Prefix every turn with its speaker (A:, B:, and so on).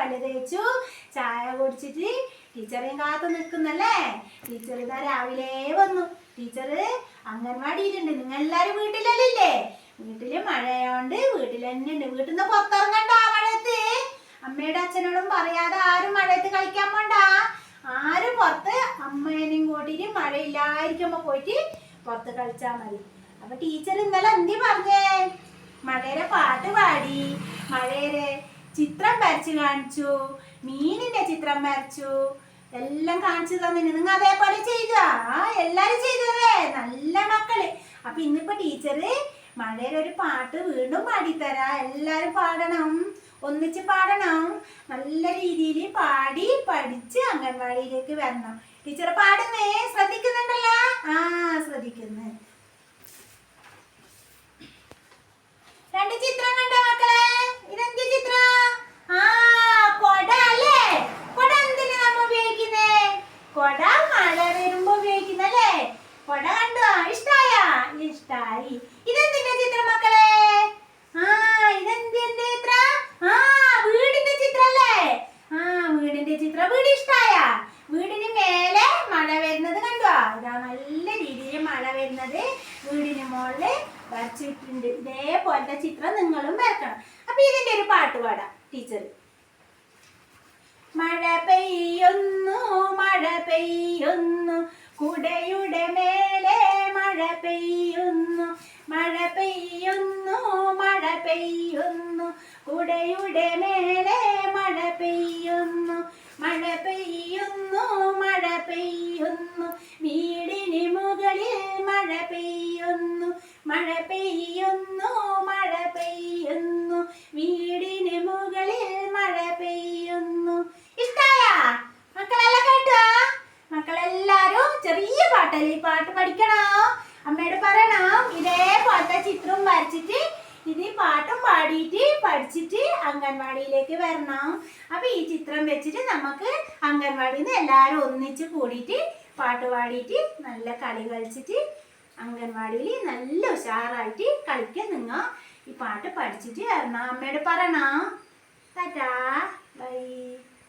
A: പല്ല് തേച്ചു. ചായ കുടിച്ചിട്ട് ടീച്ചറേയും കാത്തു നിൽക്കുന്നല്ലേ? ടീച്ചർ ഇതാ രാവിലെ വന്നു. ടീച്ചർ അംഗൻവാടിയിലുണ്ട്. നിങ്ങൾ എല്ലാരും വീട്ടിലല്ലേ? വീട്ടിൽ മഴയോണ്ട് വീട്ടിൽ തന്നെ ഉണ്ട്. വീട്ടിൽ നിന്ന് പുറത്തിറങ്ങണ്ട മഴയത്ത്. അമ്മയുടെ അച്ഛനോടും പറയാതെ ആരും മഴയത്ത് കളിക്കാൻ പോണ്ട. ആരും പുറത്ത് അമ്മേനെയും കൂട്ടിട്ട് മഴയില്ലായിരിക്കുമ്പോ പോയിട്ട് പുറത്ത് കളിച്ചാ മതി. അപ്പൊ ടീച്ചർ ഇന്നലെ എന്തി പറഞ്ഞേ? മഴയുടെ പാട്ട് പാടി. മഴയുടെ ചിത്രം വരച്ചു കാണിച്ചു മീനിന്റെ ചിത്രം വരച്ചു എല്ലാം കാണിച്ചു തന്നിന്. നിങ്ങൾ അതേപോലെ ചെയ്യുക. ആ എല്ലാരും ചെയ്തതേ നല്ല മക്കൾ. അപ്പൊ ഇന്നിപ്പോ ടീച്ചറ് മഴയുടെ ഒരു പാട്ട് വീണ്ടും പാടിത്തരാ. എല്ലാരും പാടണം. ഒന്നിച്ച് പാടണം. നല്ല രീതിയിൽ പാടി പഠിച്ച് അംഗൻവാടിയിലേക്ക് വരണം. ടീച്ചർ പാടുന്നേ. ശ്രദ്ധിക്കുന്നുണ്ടല്ലോ ആ ശ്രദ്ധിക്കുന്നു രണ്ട് ചിത്രം കണ്ടോ മക്കളെ ഇതെന്ത് ചിത്രം ആ കൊട അല്ലേ കൊട എന്തിനാ നമ്മ ഉപയോഗിക്കുന്നേ കൊട മഴ വരുമ്പോ ഉപയോഗിക്കുന്നല്ലേ കൊട കണ്ടോ ഇഷ്ടായ ഇഷ്ടായി. ഇതെന്തിന്റെ ചിത്രം മക്കളെ? ആ ഇതെന്തിന്റെ ചിത്രം? ആ വീടിന്റെ ചിത്രല്ലേ ആ വീടിന്റെ ചിത്രം. വീട് ഇഷ്ടായ? വീടിന് മേലെ മഴ വരുന്നത് കണ്ടോ? ഇതാ നല്ല രീതിയിൽ മഴ വരുന്നത്. വീടിന് മുകളിൽ വരച്ചിട്ടുണ്ട്. ഇതേപോലത്തെ ചിത്രം നിങ്ങളും വരക്കണം. അപ്പൊ ഇതിന്റെ ഒരു പാട്ട് പാടാം ടീച്ചർ. മഴ പെയ്യുന്നു മഴ പെയ്യുന്നു. കുടയുടെ മഴ പെയ്യുന്നു മഴ പെയ്യുന്നു മഴ പെയ്യുന്നു. കുടയുടെ മേലെ മഴ പെയ്യുന്നു മഴ പെയ്യുന്നു മഴ പെയ്യുന്നു. വീടിന് മുകളിൽ മഴ പെയ്യുന്നു മഴ പെയ്യുന്നു മഴ പെയ്യുന്നു. വീടിന് മുകളിൽ മഴ പെയ്യുന്നു. ഇഷ്ടായ? മക്കളെല്ലാം കേട്ടോ? മക്കളെല്ലാരും ചെറിയ പാട്ടല്ലേ ഈ പാട്ട് പഠിക്കണോ? അമ്മയോട് പറയണം ഇതേപോലത്തെ ചിത്രം വരച്ചിട്ട് ഇനി പാട്ടും പാടിയിട്ട് പഠിച്ചിട്ട് അംഗൻവാടിയിലേക്ക് വരണം. അപ്പൊ ഈ ചിത്രം വെച്ചിട്ട് നമുക്ക് അംഗൻവാടിയിൽ നിന്ന് എല്ലാവരും ഒന്നിച്ച് കൂടിയിട്ട് പാട്ട് പാടിയിട്ട് നല്ല കളി കളിച്ചിട്ട് അംഗൻവാടിയിൽ നല്ല ഉഷാറായിട്ട് കളിക്കാൻ നിങ്ങൾ ഈ പാട്ട് പഠിച്ചിട്ട് വരണം. അമ്മയോട് പറയണം. Tata bye.